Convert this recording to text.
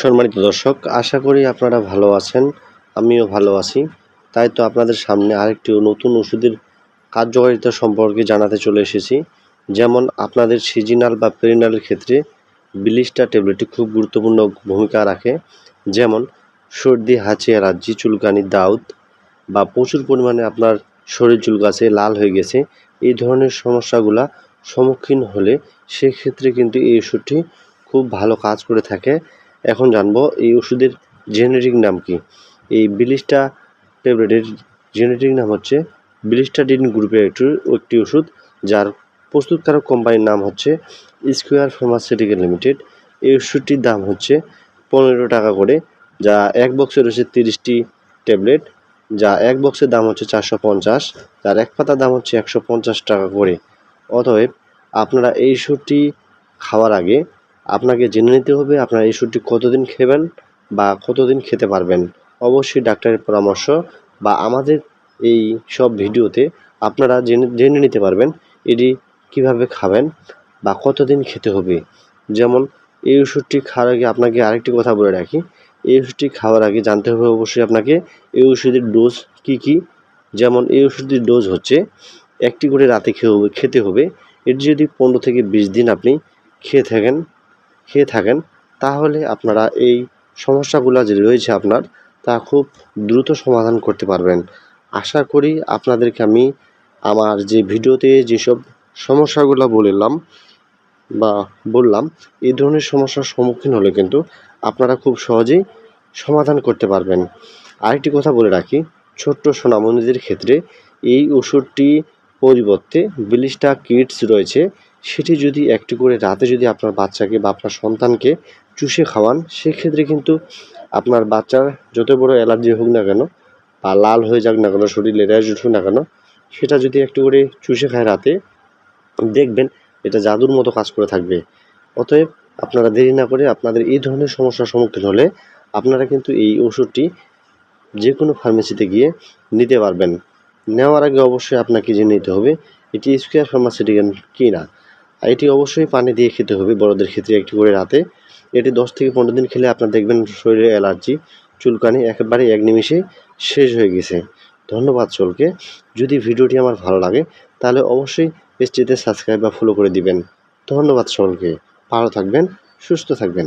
সম্মানিত দর্শক, আশা করি আপনারা ভালো আছেন, আমিও ভালো আছি। তাই তো আপনাদের সামনে আরেকটি নতুন ওষুধের কার্যকারিতা সম্পর্কে জানাতে চলে এসেছি। যেমন আপনাদের সিজনাল বা পেরিনালের ক্ষেত্রে বিলিস্টার ট্যাবলেটটি খুব গুরুত্বপূর্ণ ভূমিকা রাখে। যেমন সর্দি, হাঁচি অ্যালার্জি চুলকানি, দাউদ বা প্রচুর পরিমাণে আপনার শরীর চুল চুলকাছে, লাল হয়ে গেছে, এই ধরনের সমস্যাগুলা সম্মুখীন হলে সেক্ষেত্রে কিন্তু এই ওষুধটি খুব ভালো কাজ করে থাকে। এখন জানব এই ওষুধের জেনেরিক নাম কি? এই বিলিস্টা ট্যাবলেটের জেনেরিক নাম হচ্ছে বিলিস্টাডিন গ্রুপের একটি একটি ওষুধ, যার প্রস্তুতকারক কোম্পানির নাম হচ্ছে স্কোয়ার ফার্মাসিউটিক্যাল লিমিটেড। এই ওষুধটির দাম হচ্ছে পনেরো টাকা করে, যা এক বক্সে রয়েছে তিরিশটি ট্যাবলেট, যা এক বক্সের দাম হচ্ছে চারশো পঞ্চাশ, যার এক পাতার দাম হচ্ছে একশো পঞ্চাশ টাকা করে। অতএব, আপনারা এই ওষুধটি খাওয়ার আগে আপনাকে জেনে নিতে হবে আপনার এই ওষুধটি কতদিন খেবেন বা কতদিন খেতে পারবেন। অবশ্যই ডাক্তারের পরামর্শ বা আমাদের এই সব ভিডিওতে আপনারা জেনে জেনে নিতে পারবেন এটি কীভাবে খাবেন বা কতদিন খেতে হবে। যেমন, এই ওষুধটি খাওয়ার আগে আপনাকে আরেকটি কথা বলে রাখি। এই ওষুধটি খাওয়ার আগে জানতে হবে অবশ্যই আপনাকে এই ওষুধের ডোজ কী কী। যেমন, এই ওষুধের ডোজ হচ্ছে একটি করে রাতে খেয়ে খেতে হবে। এটি যদি পনেরো থেকে বিশ দিন আপনি খেয়ে থাকেন খেয়ে থাকেন, তাহলে আপনারা এই সমস্যাগুলো যে রয়েছে আপনার, তা খুব দ্রুত সমাধান করতে পারবেন। আশা করি আপনাদেরকে আমি আমার যে ভিডিওতে যেসব সমস্যাগুলো বললাম বা বললাম, এই ধরনের সমস্যার সম্মুখীন হলে কিন্তু আপনারা খুব সহজেই সমাধান করতে পারবেন। আরেকটি কথা বলে রাখি, ছোট্ট সোনামণিদের ক্ষেত্রে এই ওষুধটি পরিবর্তে বিলিস্টা কিটস রয়েছে সেটি যদি একটু করে রাতে যদি আপনার বাচ্চাকে বা আপনার সন্তানকে চুষে খাওয়ান, সেক্ষেত্রে কিন্তু আপনার বাচ্চার যত বড় অ্যালার্জি হোক না কেন বা লাল হয়ে যাক না কেন, শরীরে র্যাশ উঠুক না কেন, সেটা যদি একটু করে চুষে খায় রাতে, দেখবেন এটা জাদুর মতো কাজ করে থাকবে। অতএব আপনারা দেরি না করে আপনাদের এই ধরনের সমস্যার সম্মুখীন হলে আপনারা কিন্তু এই ওষুধটি যে কোনো ফার্মেসিতে গিয়ে নিতে পারবেন। নেওয়ার আগে অবশ্যই আপনাকে জেনে নিতে হবে, এটি স্কোয়ার ফার্মাসিউটিক্যাল কি না আর এটি অবশ্যই পানি দিয়ে খেতে হবে, বড়দের ক্ষেত্রে একটি করে রাতে। এটি দশ থেকে পনেরো দিন খেলে আপনার দেখবেন শরীরে অ্যালার্জি, চুলকানি একেবারে এক নিমিষে শেষ হয়ে গেছে। ধন্যবাদ চলকে যদি ভিডিওটি আমার ভালো লাগে, তাহলে অবশ্যই পেজটিতে সাবস্ক্রাইব বা ফলো করে দিবেন। ধন্যবাদ সকলকে। ভালো থাকবেন, সুস্থ থাকবেন।